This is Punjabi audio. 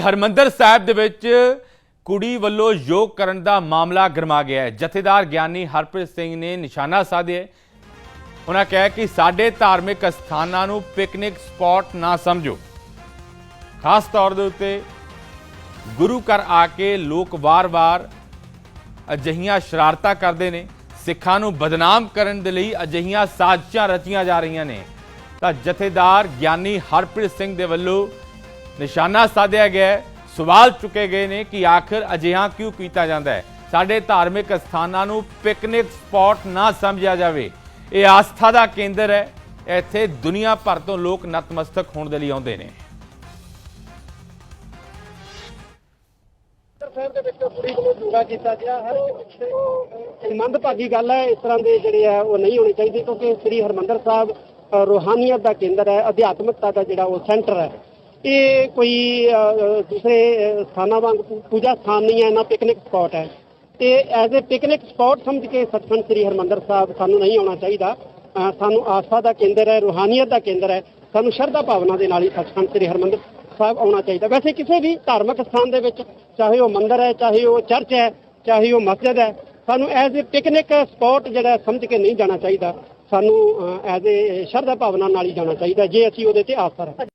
ਹਰਮੰਦਰ ਸਾਹਿਬ ਦੇ ਵਿੱਚ ਕੁੜੀ ਵੱਲੋਂ ਯੋਗ ਕਰਨ ਦਾ ਮਾਮਲਾ ਗਰਮਾ ਗਿਆ ਹੈ। ਜਥੇਦਾਰ ਗਿਆਨੀ ਹਰਪ੍ਰੀਤ ਸਿੰਘ ਨੇ ਨਿਸ਼ਾਨਾ ਸਾਧਿਆ ਉਹਨਾਂ ਕਿਹਾ ਕਿ ਸਾਡੇ ਧਾਰਮਿਕ ਸਥਾਨਾਂ ਨੂੰ ਪਿਕਨਿਕ ਸਪੌਟ ਨਾ ਸਮਝੋ। ਖਾਸ ਤੌਰ ਦੇ ਉੱਤੇ ਗੁਰੂ ਘਰ ਆ ਕੇ ਲੋਕ ਵਾਰ-ਵਾਰ ਅਜਿਹੀਆਂ ਸ਼ਰਾਰਤਾਂ ਕਰਦੇ ਨੇ। ਸਿੱਖਾਂ ਨੂੰ ਬਦਨਾਮ ਕਰਨ ਦੇ ਲਈ ਅਜਿਹੀਆਂ ਸਾਜ਼ਿਸ਼ਾਂ ਰਚੀਆਂ ਜਾ ਰਹੀਆਂ ਨੇ। ਤਾਂ ਜਥੇਦਾਰ ਗਿਆਨੀ ਹਰਪ੍ਰੀਤ ਸਿੰਘ ਦੇ ਵੱਲੋਂ ਨਿਸ਼ਾਨਾ ਸਾਧਿਆ ਗਿਆ ਹੈ। ਸਵਾਲ ਚੁੱਕੇ ਗਏ ਨੇ ਕਿ ਆਖਰ ਅਜਿਹਾ ਕਿਉਂ ਕੀਤਾ ਜਾਂਦਾ ਹੈ? ਸਾਡੇ ਧਾਰਮਿਕ ਸਥਾਨਾਂ ਨੂੰ ਪਿਕਨਿਕ ਸਪੌਟ ਨਾ ਸਮਝਿਆ ਜਾਵੇ। ਇਹ ਆਸਥਾ ਦਾ ਕੇਂਦਰ ਹੈ। ਇੱਥੇ ਦੁਨੀਆ ਭਰ ਤੋਂ ਲੋਕ ਨਤਮਸਤਕ ਹੋਣ ਦੇ ਲਈ ਆਉਂਦੇ ਨੇ। ਸਾਹਿਬ ਦੇ ਵਿੱਚ ਕੁੜੀ ਵੱਲੋਂ ਜੂੜਾ ਕੀਤਾ ਗਿਆ। ਹਰ ਇਹ ਮੰਦਭਾਗੀ ਗੱਲ ਹੈ। ਇਸ ਤਰ੍ਹਾਂ ਦੇ ਜਿਹੜੇ ਆ ਉਹ ਨਹੀਂ ਹੋਣੀ ਚਾਹੀਦੀ ਕਿਉਂਕਿ ਸ੍ਰੀ ਹਰਮੰਦਰ ਸਾਹਿਬ ਅ, ਰੂਹਾਨੀਅਤ ਦਾ ਕੇਂਦਰ ਹੈ ਅਧਿਆਤਮਿਕਤਾ ਦਾ ਜਿਹੜਾ ਉਹ ਸੈਂਟਰ ਹੈ। ਇਹ ਕੋਈ ਅ, ਦੂਸਰੇ ਸਥਾਨਾਂ ਵਾਂਗ ਪੂਜਾ ਸਥਾਨ ਨਹੀਂ ਹੈ ਨਾ ਪਿਕਨਿਕ ਸਪੌਟ ਹੈ। ਤੇ ਐਜ਼ ਅ ਪਿਕਨਿਕ ਸਪੌਟ ਸਮਝ ਕੇ ਸੱਚਖੰਡ ਸ੍ਰੀ ਹਰਮੰਦਰ ਸਾਹਿਬ ਸਾਨੂੰ ਨਹੀਂ ਆਉਣਾ ਚਾਹੀਦਾ। ਸਾਨੂੰ ਆਸਥਾ ਦਾ ਕੇਂਦਰ ਹੈ ਰੂਹਾਨੀਅਤ ਦਾ ਕੇਂਦਰ ਹੈ ਸਾਨੂੰ ਸ਼ਰਧਾ ਭਾਵਨਾ ਦੇ ਨਾਲ ਹੀ ਸੱਚਖੰਡ ਸ੍ਰੀ ਹਰਮੰਦਰ ਸਾਹਿਬ ਆਉਣਾ ਚਾਹੀਦਾ। ਵੈਸੇ ਕਿਸੇ ਵੀ ਧਾਰਮਿਕ ਸਥਾਨ ਦੇ ਵਿੱਚ ਚਾਹੇ ਉਹ ਮੰਦਿਰ ਹੈ ਚਾਹੇ ਉਹ ਚਰਚ ਹੈ ਚਾਹੇ ਉਹ ਮਸਜਿਦ ਹੈ ਸਾਨੂੰ ਐਜ਼ ਅ ਪਿਕਨਿਕ ਸਪੌਟ ਜਿਹੜਾ ਸਮਝ ਕੇ ਨਹੀਂ ਜਾਣਾ ਚਾਹੀਦਾ। ਸਾਨੂੰ ਐਜ਼ ਅ ਸ਼ਰਧਾ ਭਾਵਨਾ ਨਾਲ ਹੀ ਜਾਣਾ ਚਾਹੀਦਾ ਜੇ ਅਸੀਂ ਉਹਦੇ ਤੇ ਆਸਥਾ ਰੱਖਦੇ